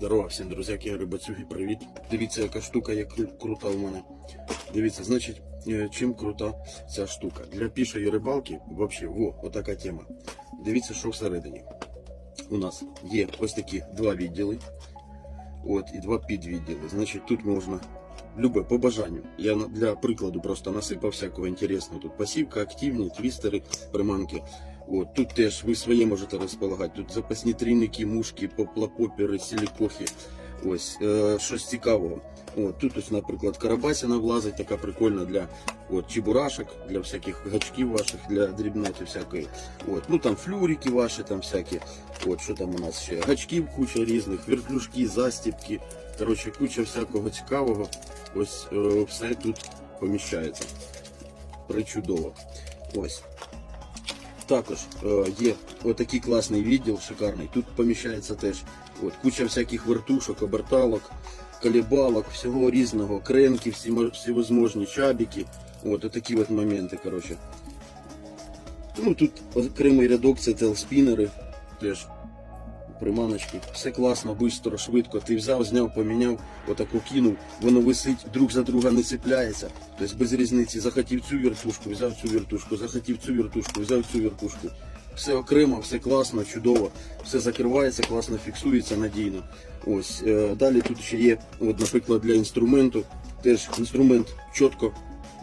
Здорово всім, друзяки, рибацюги, привіт. Дивіться, яка штука є крута у мене. Дивіться, значить, е, чим крута ця штука. Для пішої рибалки, взагалі, во, отака тема. Дивіться, що всередині. У нас є ось такі два відділи. От, і два підвідділи. Значить, тут можна любе по бажанню. Я для прикладу просто насипав всякого інтересного. Тут пасівка, активні, твістери, приманки. От, тут теж ви своє можете розполагати. Тут запасні трійники, мушки, поплапопери, силікохи. Ось, е, щось цікавого. От, тут ось, наприклад, карабасина влазить, така прикольна для от, чебурашок, для всяких гачків ваших, для дрібноти всякої. От, ну там флюрики ваші, там всякі. От, що там у нас ще? Гачків куча різних, вертлюжки, застіпки. Коротше, куча всякого цікавого. Ось е, все тут поміщається. Причудово. Ось. Також е, є отакий класний відділ, шикарний. Тут поміщається теж от, куча всяких вертушок, оберталок, колебалок, всього різного, кренки, всі, мо- всевозможні чабіки. От, отакі от моменти, коротше. Ну тут окремий рядок це телспінери, теж приманочки. Все класно, швидко, швидко. Ти взяв, зняв, поміняв, отаку кинув, воно висить, друг за друга не цепляється. Тобто без різниці. Захотів цю вертушку, взяв цю вертушку, захотів цю вертушку, взяв цю вертушку. Все окремо, все класно, чудово, все закривається, класно фіксується надійно. Ось е, далі тут ще є, от, наприклад, для інструменту. Теж інструмент чітко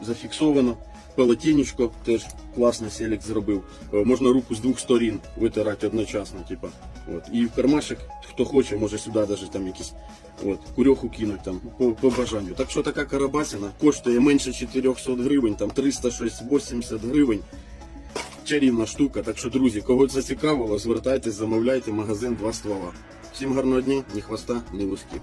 зафіксовано. Полотенечко теж класно селік зробив. Е, Можна руку з двох сторін витирати одночасно. Типа. От. І в кармашек, хто хоче, може сюди навіть там якісь от, курьоху кинуть там, по, по бажанню. Так що така карабасина коштує менше 400 гривень, там 380 гривень. Чарівна штука. Так що, друзі, кого це цікавило, звертайтесь, замовляйте магазин два ствола. Всім гарного дня, ні хвоста, ні вузків.